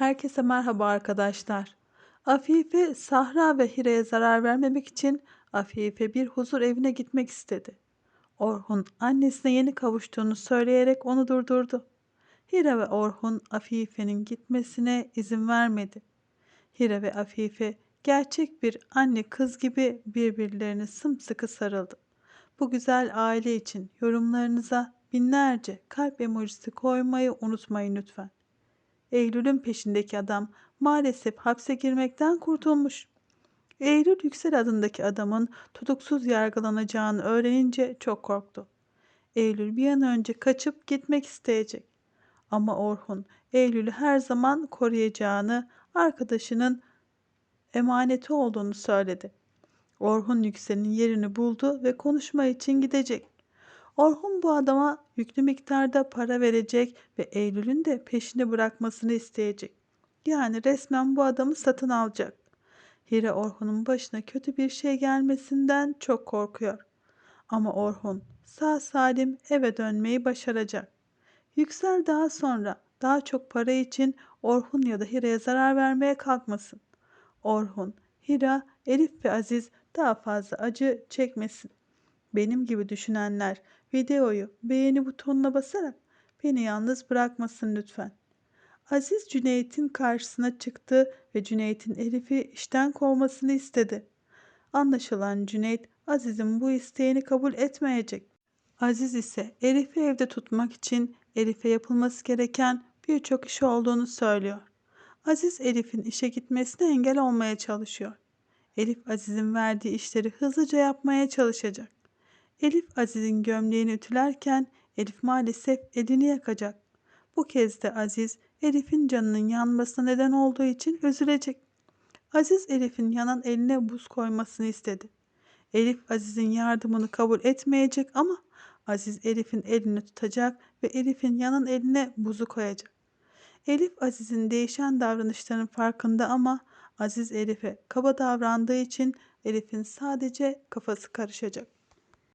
Herkese merhaba arkadaşlar. Afife, Sahra ve Hire'ye zarar vermemek için Afife bir huzur evine gitmek istedi. Orhun annesine yeni kavuştuğunu söyleyerek onu durdurdu. Hire ve Orhun Afife'nin gitmesine izin vermedi. Hire ve Afife gerçek bir anne kız gibi birbirlerine sımsıkı sarıldı. Bu güzel aile için yorumlarınıza binlerce kalp emojisi koymayı unutmayın lütfen. Eylül'ün peşindeki adam maalesef hapse girmekten kurtulmuş. Eylül Yüksel adındaki adamın tutuksuz yargılanacağını öğrenince çok korktu. Eylül bir an önce kaçıp gitmek isteyecek. Ama Orhun Eylül'ü her zaman koruyacağını, arkadaşının emaneti olduğunu söyledi. Orhun Yüksel'in yerini buldu ve konuşma için gidecek. Orhun bu adama yüklü miktarda para verecek ve Eylül'ün de peşini bırakmasını isteyecek. Yani resmen bu adamı satın alacak. Hire Orhun'un başına kötü bir şey gelmesinden çok korkuyor. Ama Orhun sağ salim eve dönmeyi başaracak. Yüksel daha sonra daha çok para için Orhun ya da Hire'ye zarar vermeye kalkmasın. Orhun, Hira, Elif ve Aziz daha fazla acı çekmesin. Benim gibi düşünenler videoyu beğeni butonuna basarak beni yalnız bırakmasın lütfen. Aziz Cüneyt'in karşısına çıktı ve Cüneyt'in Elif'i işten kovmasını istedi. Anlaşılan Cüneyt Aziz'in bu isteğini kabul etmeyecek. Aziz ise Elif'i evde tutmak için Elif'e yapılması gereken birçok iş olduğunu söylüyor. Aziz Elif'in işe gitmesine engel olmaya çalışıyor. Elif Aziz'in verdiği işleri hızlıca yapmaya çalışacak. Elif Aziz'in gömleğini ütülerken Elif maalesef elini yakacak. Bu kez de Aziz Elif'in canının yanmasına neden olduğu için üzülecek. Aziz Elif'in yanan eline buz koymasını istedi. Elif Aziz'in yardımını kabul etmeyecek ama Aziz Elif'in elini tutacak ve Elif'in yanan eline buzu koyacak. Elif Aziz'in değişen davranışlarının farkında ama Aziz Elif'e kaba davrandığı için Elif'in sadece kafası karışacak.